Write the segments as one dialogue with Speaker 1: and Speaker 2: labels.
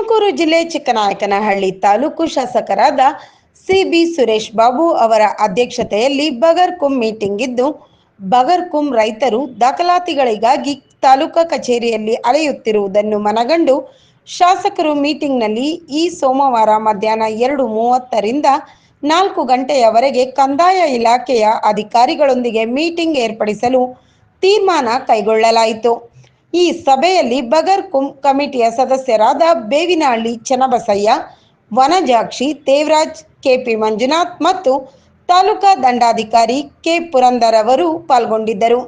Speaker 1: ತುಮಕೂರು ಜಿಲ್ಲೆ ಚಿಕ್ಕನಾಯಕನಹಳ್ಳಿ ತಾಲೂಕು ಶಾಸಕರಾದ ಸಿಬಿ ಸುರೇಶ್ ಬಾಬು ಅವರ ಅಧ್ಯಕ್ಷತೆಯಲ್ಲಿ ಬಗರ್ಕುಂ ಮೀಟಿಂಗ್ ಇದ್ದು ಬಗರ್ಕುಂ ರೈತರು ದಾಖಲಾತಿಗಳಿಗಾಗಿ ತಾಲೂಕಾ ಕಚೇರಿಯಲ್ಲಿ ಅಲೆಯುತ್ತಿರುವುದನ್ನು ಮನಗಂಡು ಶಾಸಕರು ಮೀಟಿಂಗ್ನಲ್ಲಿ ಈ ಸೋಮವಾರ ಮಧ್ಯಾಹ್ನ ಎರಡು ಮೂವತ್ತರಿಂದ ನಾಲ್ಕು ಗಂಟೆಯವರೆಗೆ ಕಂದಾಯ ಇಲಾಖೆಯ ಅಧಿಕಾರಿಗಳೊಂದಿಗೆ ಮೀಟಿಂಗ್ ಏರ್ಪಡಿಸಲು ತೀರ್ಮಾನ ಕೈಗೊಳ್ಳಲಾಯಿತು. ಈ ಸಭೆಯಲ್ಲಿ ಬಗರ್ಕುಂ ಕಮಿಟಿಯ ಸದಸ್ಯರಾದ ಬೇವಿನಹಳ್ಳಿ ಚನ್ನಬಸಯ್ಯ, ವನಜಾಕ್ಷಿ ದೇವರಾಜ್, ಕೆಪಿ ಮಂಜುನಾಥ್ ಮತ್ತು ತಾಲೂಕಾ ದಂಡಾಧಿಕಾರಿ ಕೆ ಪುರಂದರ್ ಅವರು ಪಾಲ್ಗೊಂಡಿದ್ದರು.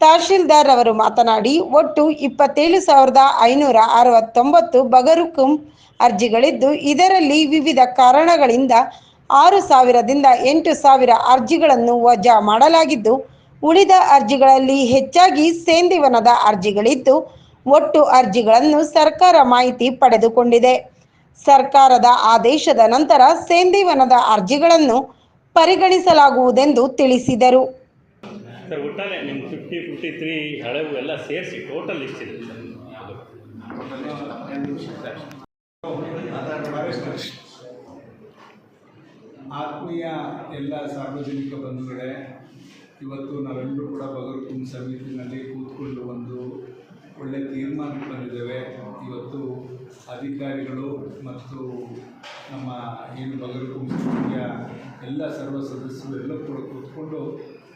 Speaker 1: ತಹಶೀಲ್ದಾರ್ ಅವರು ಮಾತನಾಡಿ, ಒಟ್ಟು ಇಪ್ಪತ್ತೇಳು ಸಾವಿರದ ಐನೂರ ಅರವತ್ತೊಂಬತ್ತು ಬಗರುಕುಂ ಅರ್ಜಿಗಳಿದ್ದು, ಇದರಲ್ಲಿ ವಿವಿಧ ಕಾರಣಗಳಿಂದ ಆರು ಸಾವಿರದಿಂದ ಎಂಟು ಸಾವಿರ ಅರ್ಜಿಗಳನ್ನು ವಜಾ ಮಾಡಲಾಗಿದ್ದು ಉಳಿದ ಅರ್ಜಿಗಳಲ್ಲಿ ಹೆಚ್ಚಾಗಿ ಸೇಂದಿವನದ ಅರ್ಜಿಗಳಿದ್ದು ಒಟ್ಟು ಅರ್ಜಿಗಳನ್ನು ಸರ್ಕಾರ ಮಾಹಿತಿ ಪಡೆದುಕೊಂಡಿದೆ. ಸರ್ಕಾರದ ಆದೇಶದ ನಂತರ ಸೇಂದಿವನದ ಅರ್ಜಿಗಳನ್ನು ಪರಿಗಣಿಸಲಾಗುವುದೆಂದು ತಿಳಿಸಿದರು.
Speaker 2: ಸರ್ ಒಟ್ಟಾರೆ ನಿಮ್ಮ ಫಿಫ್ಟಿ ಫಿಫ್ಟಿ ತ್ರೀ ಹಳೆವು ಎಲ್ಲ ಸೇರಿಸಿ ಟೋಟಲ್ ಲಿಸ್ಟ್ ಇದೆ.
Speaker 3: ಆತ್ಮೀಯ ಎಲ್ಲ ಸಾರ್ವಜನಿಕ ಬಂಧುಗಳೇ ಇವತ್ತು ನಾವೆಲ್ಲರೂ ಕೂಡ ಬಗರ್ಕುಂ ಸಮಿತಿನಲ್ಲಿ ಕೂತ್ಕೊಂಡು ಒಂದು ಒಳ್ಳೆ ತೀರ್ಮಾನಕ್ಕೆ ಬಂದಿದ್ದೇವೆ. ಇವತ್ತು ಅಧಿಕಾರಿಗಳು ಮತ್ತು ನಮ್ಮ ಏನು ಬಗರುಕುಂ ಸಮಿತಿಯ ಎಲ್ಲ ಸರ್ವ ಸದಸ್ಯರು ಎಲ್ಲ ಕೂಡ ಕೂತ್ಕೊಂಡು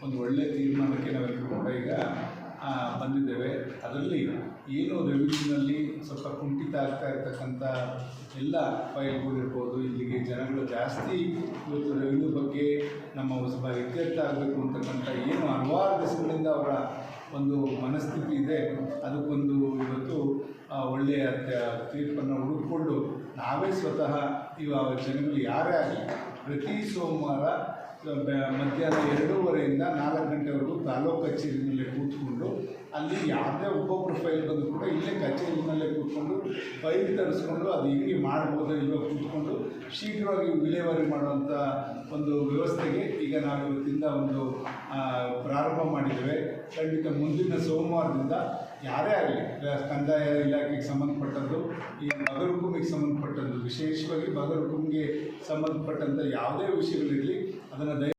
Speaker 3: ಒಂದು ಒಳ್ಳೆ ತೀರ್ಮಾನಕ್ಕೆ ನಾವೆಲ್ಲರೂ ಕೂಡ ಈಗ ಬಂದಿದ್ದೇವೆ. ಅದರಲ್ಲಿ ಏನು ರೆವಿನ್ಯೂನಲ್ಲಿ ಸ್ವಲ್ಪ ಕುಂಠಿತ ಆಗ್ತಾ ಇರ್ತಕ್ಕಂಥ ಎಲ್ಲ ಫೈಲ್ಗಳಿರ್ಬೋದು ಜನಗಳು ಜಾಸ್ತಿ ಇವತ್ತು ರೆವಿನ್ಯೂ ಬಗ್ಗೆ ನಮ್ಮ ಸ್ವಲ್ಪ ಇತ್ಯರ್ಥ ಆಗಬೇಕು ಅಂತಕ್ಕಂಥ ಏನು ಹಲವಾರು ದಿವಸಗಳಿಂದ ಅವರ ಒಂದು ಮನಸ್ಥಿತಿ ಇದೆ. ಅದಕ್ಕೊಂದು ಇವತ್ತು ಒಳ್ಳೆಯ ತೀರ್ಪನ್ನು ಹುಡುಕಿಕೊಂಡು ನಾವೇ ಸ್ವತಃ ಇವ ಜನಗಳು ಯಾರೇ ಆಗಲಿ ಪ್ರತಿ ಸೋಮವಾರ ಮಧ್ಯಾಹ್ನ ಎರಡೂವರೆಯಿಂದ ನಾಲ್ಕು ಗಂಟೆವರೆಗೂ ತಾಲೂಕು ಕಚೇರಿನಲ್ಲೇ ಕೂತ್ಕೊಂಡು, ಅಲ್ಲಿ ಯಾವುದೇ ಒಬ್ಬೊಬ್ಬರು ಫೈಲ್ ಬಂದು ಕೂಡ ಇಲ್ಲೇ ಕಚೇರಿನಲ್ಲೇ ಕೂತ್ಕೊಂಡು, ಫೈಲ್ ತರಿಸ್ಕೊಂಡು ಅದು ಹೆಂಗೆ ಮಾಡ್ಬೋದು ಇಲ್ಲೋ ಕೂತ್ಕೊಂಡು ಶೀಘ್ರವಾಗಿ ವಿಲೇವಾರಿ ಮಾಡುವಂಥ ಒಂದು ವ್ಯವಸ್ಥೆಗೆ ಈಗ ನಾವು ಇವತ್ತಿಂದ ಒಂದು ಪ್ರಾರಂಭ ಮಾಡಿದ್ದೇವೆ. ಖಂಡಿತ ಮುಂದಿನ ಸೋಮವಾರದಿಂದ ಯಾರೇ ಆಗಲಿ ಕಂದಾಯ ಇಲಾಖೆಗೆ ಸಂಬಂಧಪಟ್ಟದ್ದು, ಈ ಬಗರುಕುಮಿಗೆ ಸಂಬಂಧಪಟ್ಟದ್ದು, ವಿಶೇಷವಾಗಿ ಬಗರುಕುಮಿಗೆ ಸಂಬಂಧಪಟ್ಟಂಥ ಯಾವುದೇ ವಿಷಯಗಳಿರಲಿ, ಅದನ್ನು ದಯ